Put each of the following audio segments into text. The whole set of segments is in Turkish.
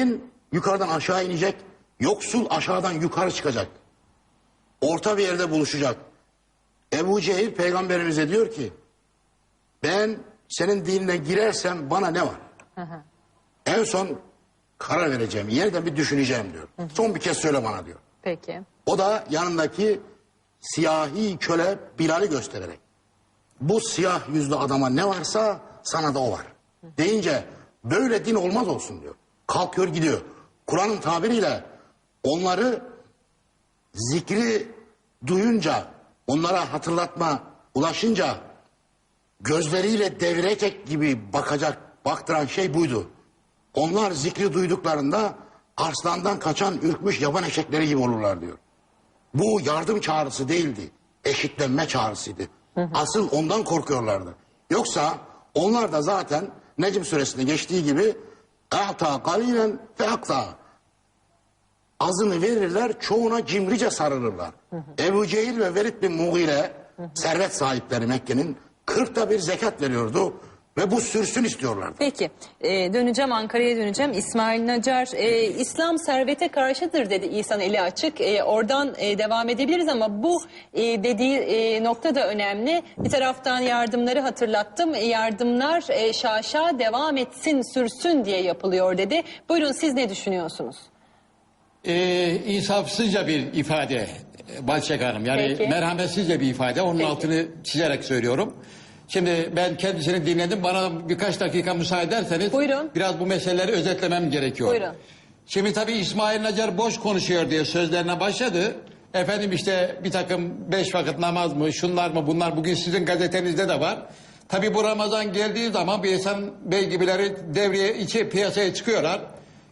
Zengin yukarıdan aşağı inecek, yoksul aşağıdan yukarı çıkacak. Orta bir yerde buluşacak. Ebu Cehil peygamberimize diyor ki, ben senin dinine girersem bana ne var? En son karar vereceğim, yerden bir düşüneceğim diyor. Son bir kez söyle bana diyor. Peki. O da yanındaki siyahi köle Bilal'i göstererek. Bu siyah yüzlü adama ne varsa sana da o var. Deyince böyle din olmaz olsun diyor. Kalkıyor gidiyor. Kur'an'ın tabiriyle onları zikri duyunca, onlara hatırlatma ulaşınca gözleriyle devirecek gibi bakacak, baktıran şey buydu. Onlar zikri duyduklarında arslandan kaçan ürkmüş yaban eşekleri gibi olurlar diyor. Bu yardım çağrısı değildi. Eşitlenme çağrısıydı. Asıl ondan korkuyorlardı. Yoksa onlar da zaten Necm suresinde geçtiği gibi A'ta kalinen ve akta. Azını verirler, çoğuna cimrice sarılırlar. Hı hı. Ebu Cehil ve Velid bin Mughire, hı hı. servet sahipleri Mekke'nin, kırkta bir zekat veriyordu ve bu sürsün istiyorlardı. Peki. Ee, döneceğim Ankara'ya döneceğim. İsmail Nacar, e, İslam servete karşıdır dedi İhsan eli açık. E, oradan e, devam edebiliriz ama bu e, dediği e, nokta da önemli. Bir taraftan yardımları hatırlattım. E, yardımlar e, şaşa devam etsin, sürsün diye yapılıyor dedi. Buyurun siz ne düşünüyorsunuz? e, insafsızca bir ifade e, Balçak Hanım. Yani Peki. merhametsizce bir ifade. Onun Peki. altını çizerek söylüyorum. Şimdi ben kendisini dinledim. Bana birkaç dakika müsaade ederseniz Buyurun. biraz bu meseleleri özetlemem gerekiyor. Buyurun. Şimdi tabii İsmail Nacar boş konuşuyor diye sözlerine başladı. Efendim işte bir takım beş vakit namaz mı, şunlar mı, bunlar bugün sizin gazetenizde de var. Tabii bu Ramazan geldiği zaman bir İhsan Bey gibileri devreye içi piyasaya çıkıyorlar.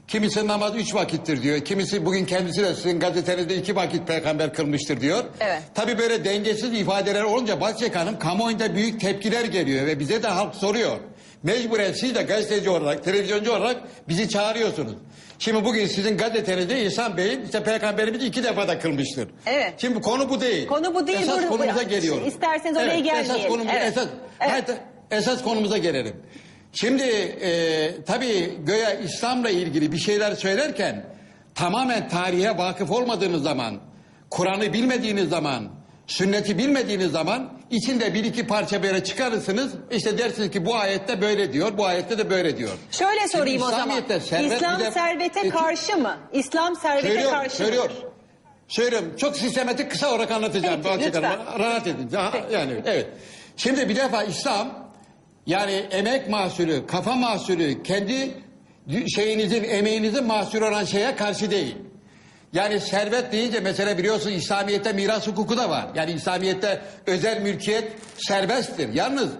Kimisi namaz üç vakittir diyor. Kimisi bugün kendisi de sizin gazetenizde iki vakit peygamber kılmıştır diyor. Evet. Tabii böyle dengesiz ifadeler olunca Bahçek Hanım kamuoyunda büyük tepkiler geliyor ve bize de halk soruyor. Mecburen siz de gazeteci olarak, televizyoncu olarak bizi çağırıyorsunuz. Şimdi bugün sizin gazetenizde İhsan Bey'in işte peygamberimiz iki defa da kılmıştır. Evet. Şimdi konu bu değil. Konu bu değil, Esas konumuza geliyorum. İsterseniz oraya evet, Esas gelmeyelim. konumuza, Evet. esas, Evet. hayır, esas konumuza gelelim. Şimdi e, tabii göya İslam'la ilgili bir şeyler söylerken tamamen tarihe vakıf olmadığınız zaman, Kur'an'ı bilmediğiniz zaman, sünneti bilmediğiniz zaman içinde bir iki parça böyle çıkarırsınız. İşte dersiniz ki bu ayette böyle diyor, bu ayette de böyle diyor. Şöyle Şimdi sorayım o zaman. Servet İslam de- servete E, karşı mı? İslam servete Söylüyorum, karşı söylüyorum. mıdır? Söylüyorum. Çok sistematik kısa olarak anlatacağım. Peki, lütfen. Rahat edin. Yani evet. Şimdi bir defa İslam yani emek mahsulü, kafa mahsulü, kendi şeyinizin, emeğinizin mahsulü olan şeye karşı değil. Yani servet deyince mesela biliyorsun İslamiyet'te miras hukuku da var. Yani İslamiyet'te özel mülkiyet serbesttir. Yalnız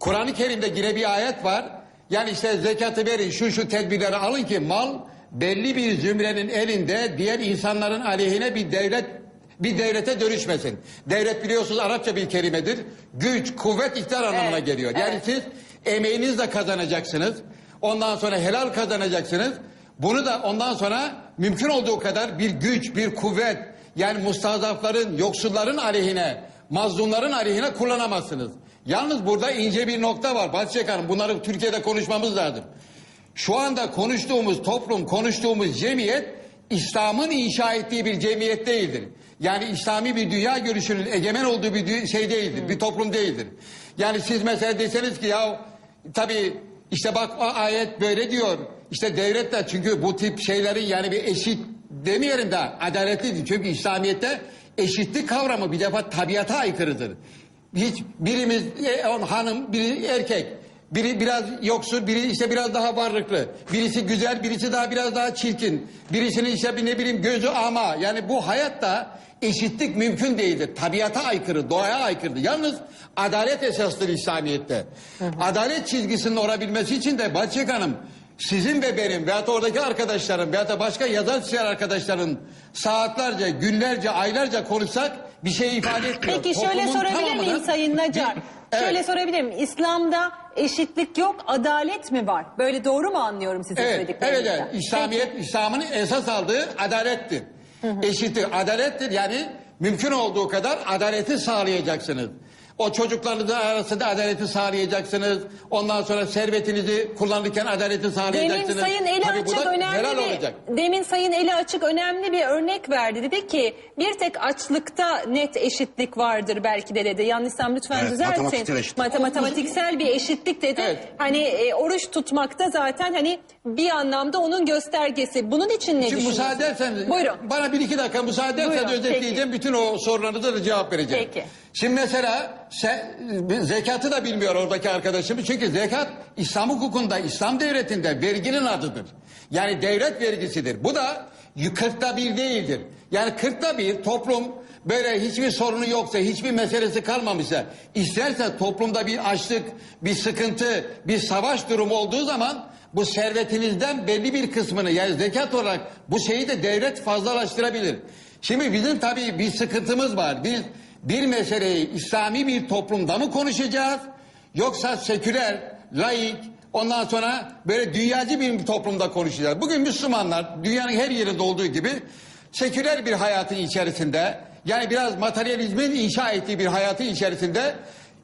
Kur'an-ı Kerim'de yine bir ayet var. Yani işte zekatı verin, şu şu tedbirleri alın ki mal belli bir zümrenin elinde diğer insanların aleyhine bir devlet bir devlete dönüşmesin. Devlet biliyorsunuz Arapça bir kelimedir. Güç, kuvvet, iktidar anlamına Evet, geliyor. Yani evet. siz emeğinizle kazanacaksınız. Ondan sonra helal kazanacaksınız. Bunu da ondan sonra mümkün olduğu kadar bir güç, bir kuvvet yani mustazafların, yoksulların aleyhine, mazlumların aleyhine kullanamazsınız. Yalnız burada ince bir nokta var Bahçek Hanım. Bunları Türkiye'de konuşmamız lazım. Şu anda konuştuğumuz toplum, konuştuğumuz cemiyet İslam'ın inşa ettiği bir cemiyet değildir. Yani İslami bir dünya görüşünün egemen olduğu bir şey değildir, bir toplum değildir. Yani siz mesela deseniz ki ya tabii işte bak o ayet böyle diyor. İşte devlet de çünkü bu tip şeylerin yani bir eşit demeyelim de adaletlidir. Çünkü İslamiyet'te eşitlik kavramı bir defa tabiata aykırıdır. Hiç birimiz e, hanım, biri erkek. Biri biraz yoksul, biri işte biraz daha varlıklı. Birisi güzel, birisi daha biraz daha çirkin. Birisinin işte bir ne bileyim gözü ama. Yani bu hayatta eşitlik mümkün değildir. Tabiata aykırı, doğaya aykırı. Yalnız adalet esastır İslamiyet'te. Adalet çizgisinin olabilmesi için de Bahçek Hanım sizin ve benim veyahut da oradaki arkadaşlarım veyahut da başka yazar çizer arkadaşların saatlerce, günlerce, aylarca konuşsak bir şey ifade etmiyor. Peki şöyle Toplumun sorabilir miyim Sayın Nacar? Evet. Şöyle sorabilir miyim? İslam'da eşitlik yok, adalet mi var? Böyle doğru mu anlıyorum sizin Evet, evet, söylediklerinizden? evet. İslamiyet, İslam'ın esas aldığı adalettir. Eşittir, adalettir. Yani mümkün olduğu kadar adaleti sağlayacaksınız. O çocuklarınızın arasında adaleti sağlayacaksınız. Ondan sonra servetinizi kullanırken adaleti sağlayacaksınız. Demin Sayın Eli Tabii Açık önemli helal bir, olacak. Demin Sayın Eli Açık önemli bir örnek verdi. Dedi ki bir tek açlıkta net eşitlik vardır belki de dedi. Yanlışsam lütfen Evet, düzeltin. matematiksel eşitlik. Mate- matematiksel bir eşitlik dedi. Evet. Hani e, oruç tutmakta zaten hani bir anlamda onun göstergesi. Bunun için ne Şimdi müsaade ederseniz Buyurun. bana bir iki dakika müsaade ederseniz özetleyeceğim. Bütün o sorularınıza da cevap vereceğim. Peki. Şimdi mesela se- zekatı da bilmiyor oradaki arkadaşımız. Çünkü zekat İslam hukukunda, İslam devletinde verginin adıdır. Yani devlet vergisidir. Bu da kırkta bir değildir. Yani kırkta bir toplum böyle hiçbir sorunu yoksa, hiçbir meselesi kalmamışsa, isterse toplumda bir açlık, bir sıkıntı, bir savaş durumu olduğu zaman bu servetinizden belli bir kısmını yani zekat olarak bu şeyi de devlet fazlalaştırabilir. Şimdi bizim tabii bir sıkıntımız var. Biz bir meseleyi İslami bir toplumda mı konuşacağız? Yoksa seküler, laik, ondan sonra böyle dünyacı bir toplumda konuşacağız. Bugün Müslümanlar dünyanın her yerinde olduğu gibi seküler bir hayatın içerisinde yani biraz materyalizmin inşa ettiği bir hayatın içerisinde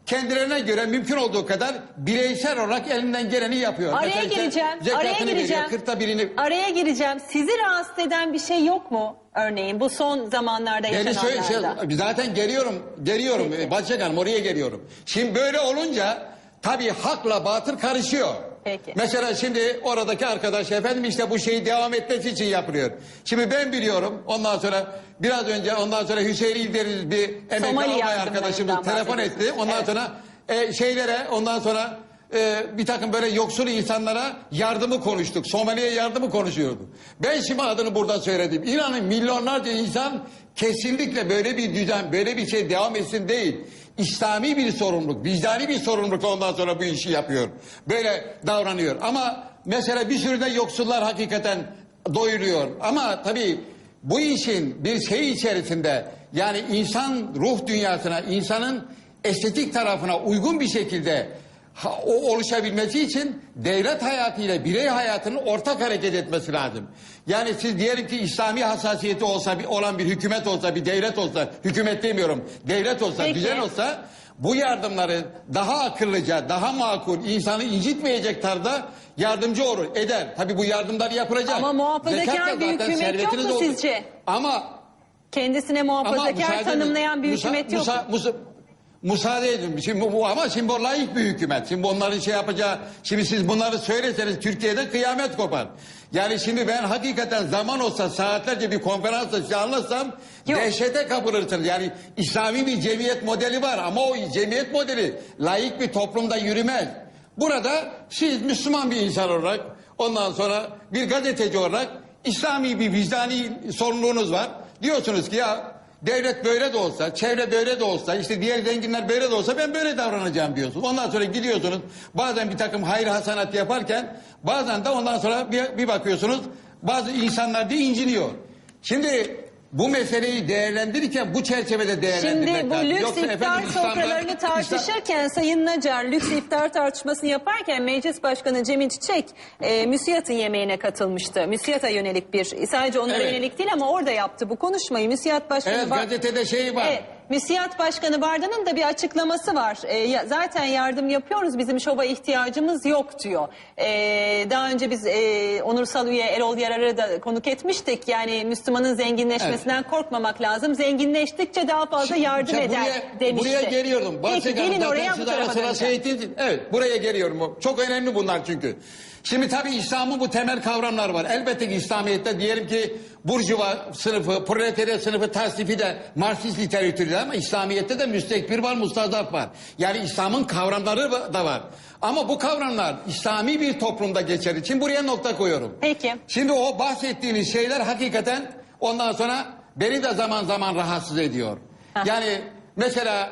kendilerine göre mümkün olduğu kadar bireysel olarak elinden geleni yapıyor. Araya Mesela gireceğim. Araya veriyor, gireceğim. kırkta birini Araya gireceğim. Sizi rahatsız eden bir şey yok mu? Örneğin bu son zamanlarda yaşananlarda. şey, zaten geliyorum, geliyorum Peki. Başak Hanım oraya geliyorum. Şimdi böyle olunca tabii hakla batıl karışıyor. Peki. Mesela şimdi oradaki arkadaş efendim işte bu şeyi devam etmesi için yapılıyor. Şimdi ben biliyorum ondan sonra biraz önce ondan sonra Hüseyin İldeniz bir emekli Somali albay yardımlarından arkadaşımız telefon etti. bahsediyorsunuz. Ondan Evet. sonra e, şeylere ondan sonra e, bir takım böyle yoksul insanlara yardımı konuştuk. Somali'ye yardımı konuşuyorduk. Ben şimdi adını burada söyledim. İnanın milyonlarca insan kesinlikle böyle bir düzen, böyle bir şey devam etsin değil. İslami bir sorumluluk, vicdani bir sorumluluk ondan sonra bu işi yapıyor. Böyle davranıyor. Ama mesela bir sürü de yoksullar hakikaten doyuruyor. Ama tabii bu işin bir şey içerisinde yani insan ruh dünyasına, insanın estetik tarafına uygun bir şekilde ha- o oluşabilmesi için devlet hayatıyla birey hayatının ortak hareket etmesi lazım. Yani siz diyelim ki İslami hassasiyeti olsa bir, olan bir hükümet olsa bir devlet olsa hükümet demiyorum devlet olsa Peki. düzen olsa bu yardımları daha akıllıca daha makul insanı incitmeyecek tarzda yardımcı olur eder. Tabi bu yardımlar yapılacak. Ama muhafazakar bir hükümet yok mu olur. sizce? Ama Kendisine ama muhafazakar müsaade edin. tanımlayan bir hükümet yok Musa- mu? Musa- Müsaade edin. Şimdi bu, ama şimdi bu layık bir hükümet. Şimdi onların şey yapacağı, şimdi siz bunları söyleseniz Türkiye'de kıyamet kopar. Yani şimdi ben hakikaten zaman olsa saatlerce bir konferansla size anlatsam Yok. dehşete kapılırsınız. Yani İslami bir cemiyet modeli var ama o cemiyet modeli layık bir toplumda yürümez. Burada siz Müslüman bir insan olarak ondan sonra bir gazeteci olarak İslami bir vicdani sorumluluğunuz var. Diyorsunuz ki ya devlet böyle de olsa, çevre böyle de olsa, işte diğer zenginler böyle de olsa ben böyle davranacağım diyorsunuz. Ondan sonra gidiyorsunuz bazen bir takım hayır hasanat yaparken bazen de ondan sonra bir, bir bakıyorsunuz bazı insanlar da inciniyor. Şimdi bu meseleyi değerlendirirken bu çerçevede değerlendirmek Şimdi bu lazım. lüks Yoksa iftar efendim sofralarını tartışırken Sayın Nacar lüks iftar tartışmasını yaparken Meclis Başkanı Cemil Çiçek e, müsiyatın yemeğine katılmıştı. Müsiyata yönelik bir sadece onlara Evet. yönelik değil ama orada yaptı bu konuşmayı. Müsiyat Başkanı Evet gazetede şey var. Evet, Müsiyat Başkanı Barda'nın da bir açıklaması var. Ee, ya- zaten yardım yapıyoruz, bizim şova ihtiyacımız yok diyor. Ee, daha önce biz e, onursal üye Erol Yarar'ı da konuk etmiştik. Yani Müslümanın zenginleşmesinden korkmamak lazım. Zenginleştikçe daha fazla yardım şimdi eder buraya, demişti. Buraya geliyorum. Peki Bahçe gelin Hanım, oraya bu tarafa döneceğim. Evet buraya geliyorum. Çok önemli bunlar çünkü. Şimdi tabii İslam'ın bu temel kavramlar var. Elbette ki İslamiyet'te diyelim ki Burjuva sınıfı, proletarya sınıfı tasnifi de Marksist literatürde ama İslamiyet'te de müstekbir var, mustazaf var. Yani İslam'ın kavramları da var. Ama bu kavramlar İslami bir toplumda geçer için buraya nokta koyuyorum. Peki. Şimdi o bahsettiğiniz şeyler hakikaten ondan sonra beni de zaman zaman rahatsız ediyor. Yani mesela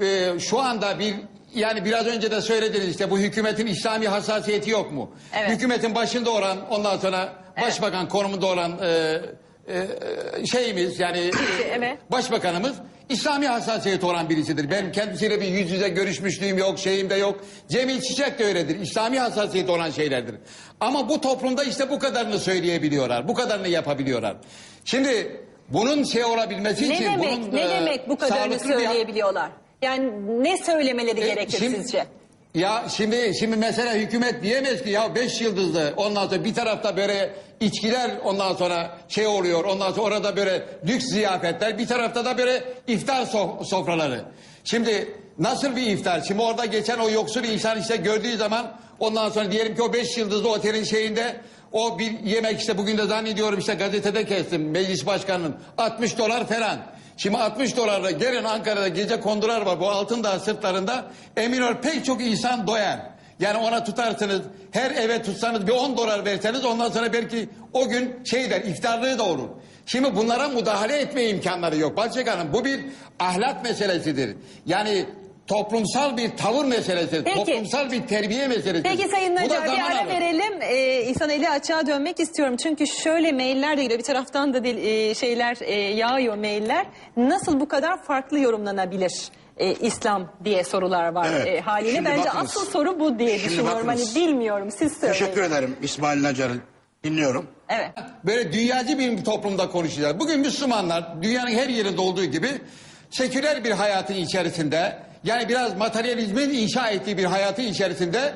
e, şu anda bir yani biraz önce de söylediniz işte bu hükümetin İslami hassasiyeti yok mu? Evet. Hükümetin başında olan ondan sonra başbakan konumunda olan e, e, e, şeyimiz yani e, evet. başbakanımız İslami hassasiyeti olan birisidir. Ben kendisiyle bir yüz yüze görüşmüşlüğüm yok, şeyim de yok. Cemil Çiçek de öyledir. İslami hassasiyeti olan şeylerdir. Ama bu toplumda işte bu kadarını söyleyebiliyorlar. Bu kadarını yapabiliyorlar. Şimdi bunun şey olabilmesi Ne için... demek, bunun, ne e, demek bu kadarını söyleyebiliyorlar? Yani ne söylemeleri E, gerekir şimdi- sizce? Ya şimdi şimdi mesela hükümet diyemez ki ya beş yıldızlı ondan sonra bir tarafta böyle içkiler ondan sonra şey oluyor ondan sonra orada böyle lüks ziyafetler bir tarafta da böyle iftar so- sofraları. Şimdi nasıl bir iftar? Şimdi orada geçen o yoksul insan işte gördüğü zaman ondan sonra diyelim ki o beş yıldızlı otelin şeyinde o bir yemek işte bugün de zannediyorum işte gazetede kestim meclis başkanının 60 dolar falan. Şimdi 60 dolarla gelin Ankara'da gece kondular var bu Altındağ sırtlarında. Emin ol pek çok insan doyar. Yani ona tutarsınız her eve tutsanız bir 10 dolar verseniz ondan sonra belki o gün şey der iftarlığı da olur. Şimdi bunlara müdahale etme imkanları yok. Bahçek Hanım bu bir ahlak meselesidir. Yani toplumsal bir tavır meselesidir. Peki. Toplumsal bir terbiye meselesidir. Peki Sayın Nacar bir ara alır. verelim. Ee, İhsan Eli açığa dönmek istiyorum. Çünkü şöyle mailler de geliyor. Bir taraftan da dil- e, şeyler e, yağıyor mailler. Nasıl bu kadar farklı yorumlanabilir e, İslam diye sorular var Evet. e, haliyle. Şimdi Bence bakınız. asıl soru bu diye Şimdi düşünüyorum. bakınız. Hani bilmiyorum siz söyleyin. Teşekkür ederim İsmail Nacar'ı dinliyorum. Evet. Böyle dünyacı bir toplumda konuşacağız. Bugün Müslümanlar dünyanın her yerinde olduğu gibi seküler bir hayatın içerisinde yani biraz materyalizmin inşa ettiği bir hayatın içerisinde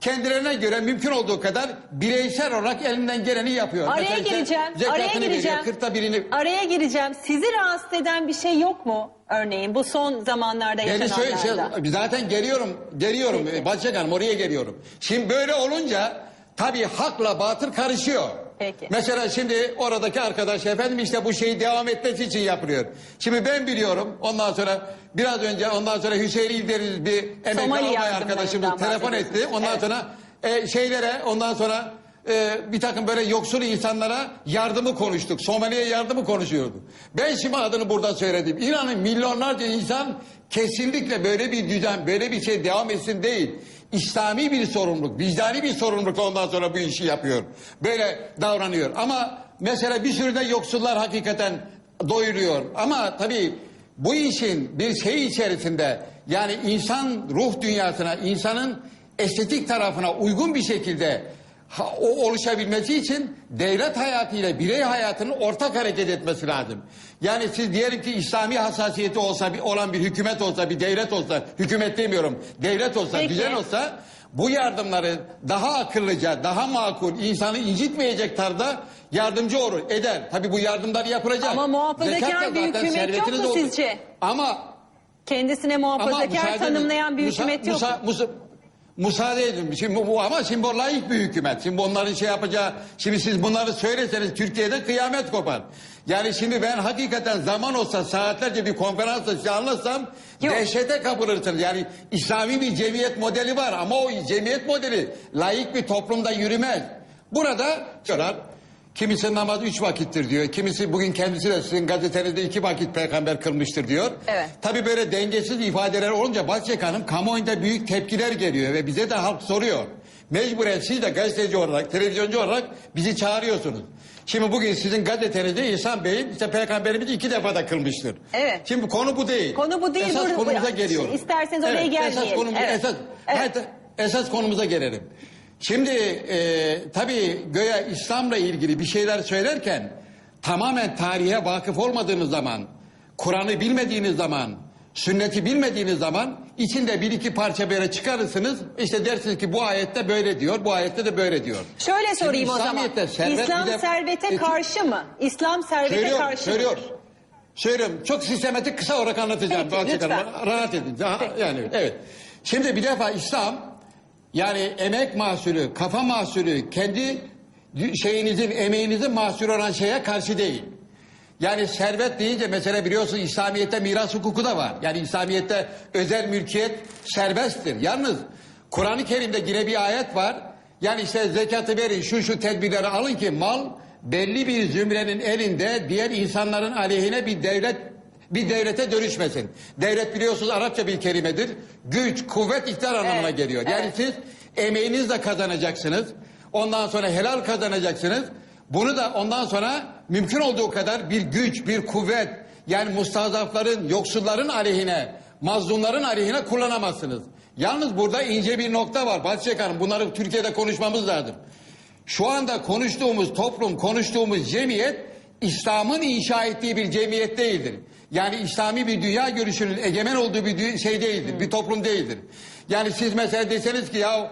kendilerine göre mümkün olduğu kadar bireysel olarak elinden geleni yapıyor. Araya Mesela işte gireceğim. Araya veriyor, gireceğim. kırkta birini Araya gireceğim. Sizi rahatsız eden bir şey yok mu? Örneğin bu son zamanlarda yaşananlarda. şey, zaten geliyorum, geliyorum. Peki. Hanım oraya geliyorum. Şimdi böyle olunca tabii hakla batıl karışıyor. Peki. Mesela şimdi oradaki arkadaş efendim işte bu şeyi devam etmesi için yapılıyor. Şimdi ben biliyorum ondan sonra biraz önce ondan sonra Hüseyin İldeniz bir emekli Somali albay yardımlarından arkadaşımız telefon etti. bahsediyorsunuz. Ondan Evet. sonra e, şeylere ondan sonra e, bir takım böyle yoksul insanlara yardımı konuştuk. Somali'ye yardımı konuşuyorduk. Ben şimdi adını burada söyledim. İnanın milyonlarca insan kesinlikle böyle bir düzen, böyle bir şey devam etsin değil. İslami bir sorumluluk, vicdani bir sorumluluk ondan sonra bu işi yapıyor. Böyle davranıyor. Ama mesela bir sürü de yoksullar hakikaten doyuruyor. Ama tabii bu işin bir şey içerisinde yani insan ruh dünyasına, insanın estetik tarafına uygun bir şekilde ha- o oluşabilmesi için devlet hayatıyla birey hayatının ortak hareket etmesi lazım. Yani siz diyelim ki İslami hassasiyeti olsa bir, olan bir hükümet olsa bir devlet olsa hükümet demiyorum devlet olsa Peki. düzen olsa bu yardımları daha akıllıca daha makul insanı incitmeyecek tarzda yardımcı olur eder. Tabi bu yardımlar yapılacak. Ama muhafazakar bir hükümet yok mu sizce? Ama Kendisine ama muhafazakar müsaade edin. tanımlayan bir hükümet yok. Musa- mu? Musa- Müsaade edin. Şimdi bu, ama şimdi bu layık bir hükümet. Şimdi onların şey yapacağı, şimdi siz bunları söyleseniz Türkiye'de kıyamet kopar. Yani şimdi ben hakikaten zaman olsa saatlerce bir konferansla size anlatsam Yok. dehşete kapılırsınız. Yani İslami bir cemiyet modeli var ama o cemiyet modeli layık bir toplumda yürümez. Burada diyorlar kimisi namaz üç vakittir diyor. Kimisi bugün kendisi de sizin gazetenizde iki vakit peygamber kılmıştır diyor. Evet. Tabii böyle dengesiz ifadeler olunca Bahçek Hanım kamuoyunda büyük tepkiler geliyor ve bize de halk soruyor. Mecburen siz de gazeteci olarak, televizyoncu olarak bizi çağırıyorsunuz. Şimdi bugün sizin gazetenizde İhsan Bey'in işte peygamberimiz iki defa da kılmıştır. Evet. Şimdi konu bu değil. Konu bu değil, Esas konumuza geliyoruz. İsterseniz oraya Esas, gelmeyelim. konumuz, Evet. esas, Evet. hayır, esas konumuza gelelim. Şimdi e, tabii göya İslam'la ilgili bir şeyler söylerken tamamen tarihe vakıf olmadığınız zaman, Kur'an'ı bilmediğiniz zaman, sünneti bilmediğiniz zaman içinde bir iki parça böyle çıkarırsınız. İşte dersiniz ki bu ayette böyle diyor, bu ayette de böyle diyor. Şöyle sorayım o zaman. Servet İslam de- servete E, karşı mı? İslam servete Söylüyorum, karşı söylüyorum. mı? Söylüyorum. Çok sistematik kısa olarak anlatacağım. Peki, lütfen. Rahat edin. Ha, Peki. Yani evet. Şimdi bir defa İslam yani emek mahsulü, kafa mahsulü, kendi şeyinizin, emeğinizin mahsulü olan şeye karşı değil. Yani servet deyince mesela biliyorsun İslamiyet'te miras hukuku da var. Yani İslamiyet'te özel mülkiyet serbesttir. Yalnız Kur'an-ı Kerim'de yine bir ayet var. Yani işte zekatı verin, şu şu tedbirleri alın ki mal belli bir zümrenin elinde diğer insanların aleyhine bir devlet bir devlete dönüşmesin. Devlet biliyorsunuz Arapça bir kelimedir. Güç, kuvvet, iktidar anlamına Evet, geliyor. Yani evet. siz emeğinizle kazanacaksınız. Ondan sonra helal kazanacaksınız. Bunu da ondan sonra mümkün olduğu kadar bir güç, bir kuvvet yani mustazafların, yoksulların aleyhine, mazlumların aleyhine kullanamazsınız. Yalnız burada ince bir nokta var. Bahçe Hanım bunları Türkiye'de konuşmamız lazım. Şu anda konuştuğumuz toplum, konuştuğumuz cemiyet İslam'ın inşa ettiği bir cemiyet değildir. Yani İslami bir dünya görüşünün egemen olduğu bir şey değildir, bir toplum değildir. Yani siz mesela deseniz ki ya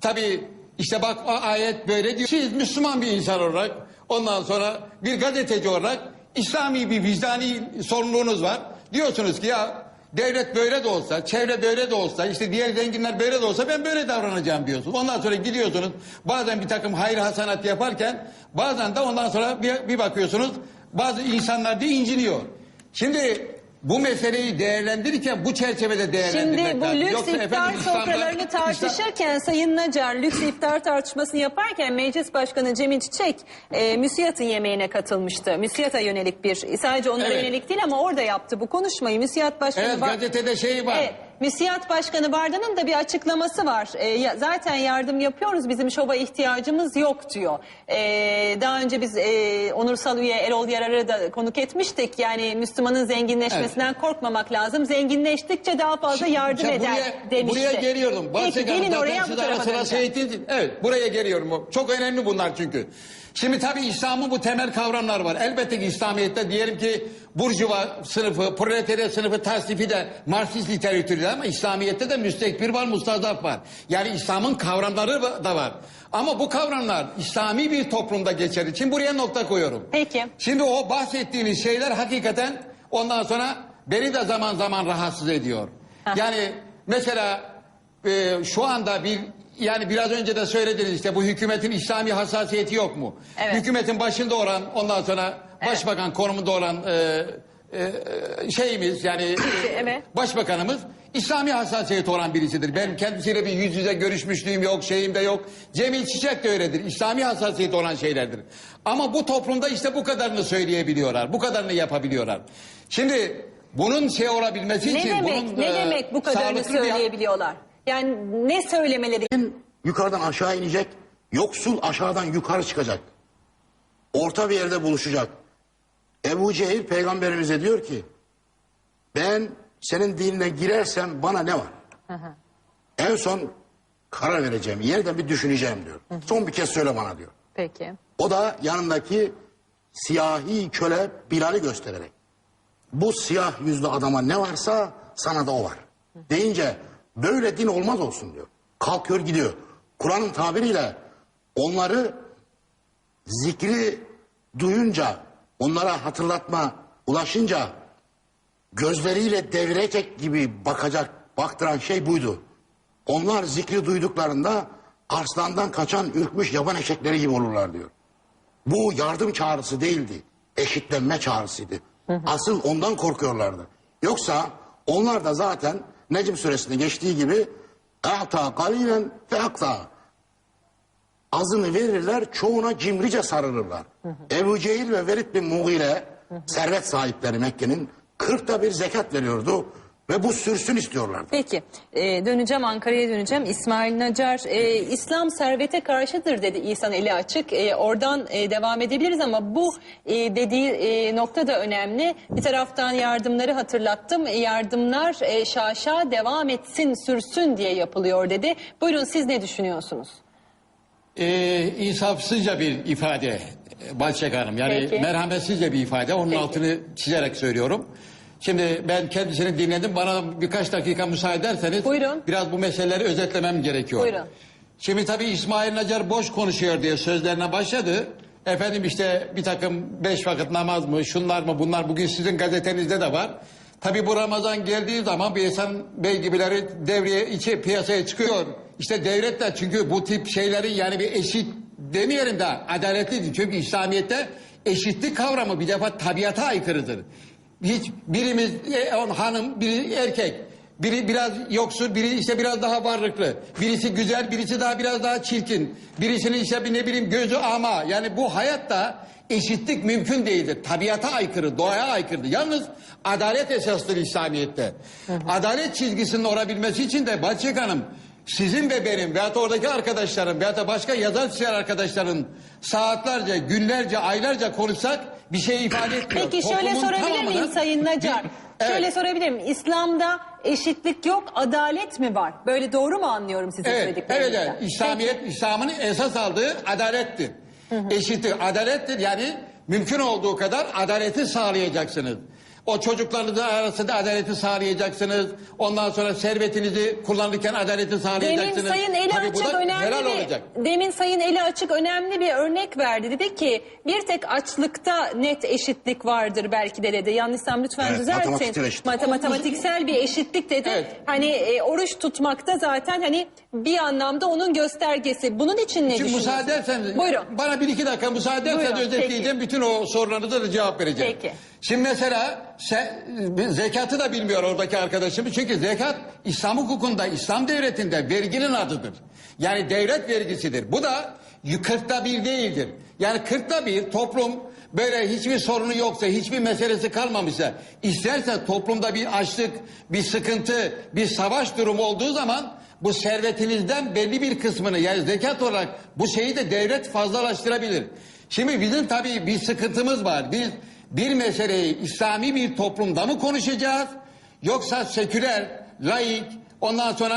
tabii işte bak o ayet böyle diyor. Siz Müslüman bir insan olarak ondan sonra bir gazeteci olarak İslami bir vicdani sorumluluğunuz var. Diyorsunuz ki ya devlet böyle de olsa, çevre böyle de olsa, işte diğer zenginler böyle de olsa ben böyle davranacağım diyorsunuz. Ondan sonra gidiyorsunuz bazen bir takım hayır hasanat yaparken bazen de ondan sonra bir, bir bakıyorsunuz bazı insanlar da inciniyor. Şimdi bu meseleyi değerlendirirken bu çerçevede değerlendirmek Şimdi bu lazım. lüks Yoksa iftar efendim sofralarını tartışırken Sayın Nacar lüks iftar tartışmasını yaparken Meclis Başkanı Cemil Çiçek e, müsiyatın yemeğine katılmıştı. Müsiyata yönelik bir sadece onlara Evet. yönelik değil ama orada yaptı bu konuşmayı. Müsiyat Başkanı Evet gazetede şey var. Evet, Müsiyat Başkanı Barda'nın da bir açıklaması var. Ee, ya- zaten yardım yapıyoruz, bizim şova ihtiyacımız yok diyor. Ee, daha önce biz e, onursal üye Erol Yarar'ı da konuk etmiştik. Yani Müslümanın zenginleşmesinden korkmamak lazım. Zenginleştikçe daha fazla yardım Sen eder buraya, demişti. Buraya geliyorum. Peki Bahçe gelin Hanım, oraya bu tarafa döneceğim. Evet buraya geliyorum. Çok önemli bunlar çünkü. Şimdi tabii İslam'ın bu temel kavramlar var. Elbette ki İslamiyet'te diyelim ki Burjuva sınıfı, proletarya sınıfı tasnifi de Marksist literatürde ama İslamiyet'te de müstekbir var, mustazaf var. Yani İslam'ın kavramları da var. Ama bu kavramlar İslami bir toplumda geçer için buraya nokta koyuyorum. Peki. Şimdi o bahsettiğiniz şeyler hakikaten ondan sonra beni de zaman zaman rahatsız ediyor. Yani mesela e, şu anda bir yani biraz önce de söylediniz işte bu hükümetin İslami hassasiyeti yok mu? Evet. Hükümetin başında olan ondan sonra başbakan konumunda olan e, e, şeyimiz yani e, Evet. başbakanımız İslami hassasiyeti olan birisidir. Ben kendisiyle bir yüz yüze görüşmüşlüğüm yok, şeyim de yok. Cemil Çiçek de öyledir. İslami hassasiyeti olan şeylerdir. Ama bu toplumda işte bu kadarını söyleyebiliyorlar. Bu kadarını yapabiliyorlar. Şimdi bunun şey olabilmesi Ne için... demek, bunun, ne e, demek bu kadarını söyleyebiliyorlar? Yani ne söylemeleri yukarıdan aşağı inecek, yoksul aşağıdan yukarı çıkacak. Orta bir yerde buluşacak. Ebu Cehil peygamberimize diyor ki, ben senin dinine girersem bana ne var? En son karar vereceğim, yerden bir düşüneceğim diyor. Son bir kez söyle bana diyor. Peki. O da yanındaki siyahi köle Bilal'i göstererek. Bu siyah yüzlü adama ne varsa sana da o var. Deyince böyle din olmaz olsun diyor. Kalkıyor gidiyor. Kur'an'ın tabiriyle onları zikri duyunca, onlara hatırlatma ulaşınca gözleriyle devirecek gibi bakacak, baktıran şey buydu. Onlar zikri duyduklarında arslandan kaçan ürkmüş yaban eşekleri gibi olurlar diyor. Bu yardım çağrısı değildi. Eşitlenme çağrısıydı. Asıl ondan korkuyorlardı. Yoksa onlar da zaten Necm suresinde geçtiği gibi ahta kalilen ve akta. Azını verirler çoğuna cimrice sarılırlar. Hı. Ebu Cehil ve Velid bin Mughire servet sahipleri Mekke'nin kırkta bir zekat veriyordu ve bu sürsün istiyorlardı. Peki e, döneceğim Ankara'ya döneceğim. İsmail Nacar e, İslam servete karşıdır dedi İhsan Eli Açık. E, oradan e, devam edebiliriz ama bu e, dediği e, nokta da önemli. Bir taraftan yardımları hatırlattım. E, yardımlar e, şaşa devam etsin sürsün diye yapılıyor dedi. Buyurun siz ne düşünüyorsunuz? e, insafsızca bir ifade e, Balçak Hanım. Yani Peki. merhametsizce bir ifade. Onun Peki. altını çizerek söylüyorum. Şimdi ben kendisini dinledim. Bana birkaç dakika müsaade ederseniz Buyurun. biraz bu meseleleri özetlemem gerekiyor. Buyurun. Şimdi tabii İsmail Nacar boş konuşuyor diye sözlerine başladı. Efendim işte bir takım beş vakit namaz mı, şunlar mı, bunlar bugün sizin gazetenizde de var. Tabii bu Ramazan geldiği zaman bir insan bey gibileri devreye içi piyasaya çıkıyor. İşte devlet de çünkü bu tip şeylerin yani bir eşit demeyelim de adaletlidir. Çünkü İslamiyet'te eşitlik kavramı bir defa tabiata aykırıdır. Hiç birimiz e, on hanım, biri erkek. Biri biraz yoksul, biri işte biraz daha varlıklı. Birisi güzel, birisi daha biraz daha çirkin. Birisinin işte bir ne bileyim gözü ama. Yani bu hayatta eşitlik mümkün değildir. Tabiata aykırı, doğaya aykırı. Yalnız adalet esastır İslamiyet'te. Adalet çizgisinin olabilmesi için de Bahçek Hanım sizin ve benim veyahut da oradaki arkadaşlarım veyahut da başka yazar çizer arkadaşların saatlerce, günlerce, aylarca konuşsak bir şey ifade etmiyor. Peki şöyle Toplumun sorabilir miyim tamamının- Sayın Nacar? Evet. Şöyle sorabilir miyim? İslam'da eşitlik yok, adalet mi var? Böyle doğru mu anlıyorum sizin Evet, evet, söylediklerinizden? evet. İslamiyet, İslam'ın esas aldığı adalettir. Eşittir, adalettir. Yani mümkün olduğu kadar adaleti sağlayacaksınız. O çocuklarınızın arasında adaleti sağlayacaksınız. Ondan sonra servetinizi kullanırken adaleti Demin sağlayacaksınız. Sayın Eli Tabii Açık önemli bir, olacak. demin Sayın Eli Açık önemli bir örnek verdi. Dedi ki bir tek açlıkta net eşitlik vardır belki de dedi. Yanlışsam lütfen Evet, düzeltin. matematiksel. Mate- matematiksel bir eşitlik dedi. Evet. Hani e, oruç tutmakta zaten hani bir anlamda onun göstergesi. Bunun için ne Şimdi düşünüyorsunuz? müsaade ederseniz Buyurun. bana bir iki dakika müsaade ederseniz özetleyeceğim. Bütün o sorularınıza da cevap vereceğim. Peki. Şimdi mesela se- zekatı da bilmiyor oradaki arkadaşımız. Çünkü zekat İslam hukukunda, İslam devletinde verginin adıdır. Yani devlet vergisidir. Bu da kırkta bir değildir. Yani kırkta bir toplum böyle hiçbir sorunu yoksa, hiçbir meselesi kalmamışsa, isterse toplumda bir açlık, bir sıkıntı, bir savaş durumu olduğu zaman bu servetinizden belli bir kısmını yani zekat olarak bu şeyi de devlet fazlalaştırabilir. Şimdi bizim tabii bir sıkıntımız var. Biz bir meseleyi İslami bir toplumda mı konuşacağız? Yoksa seküler, laik, ondan sonra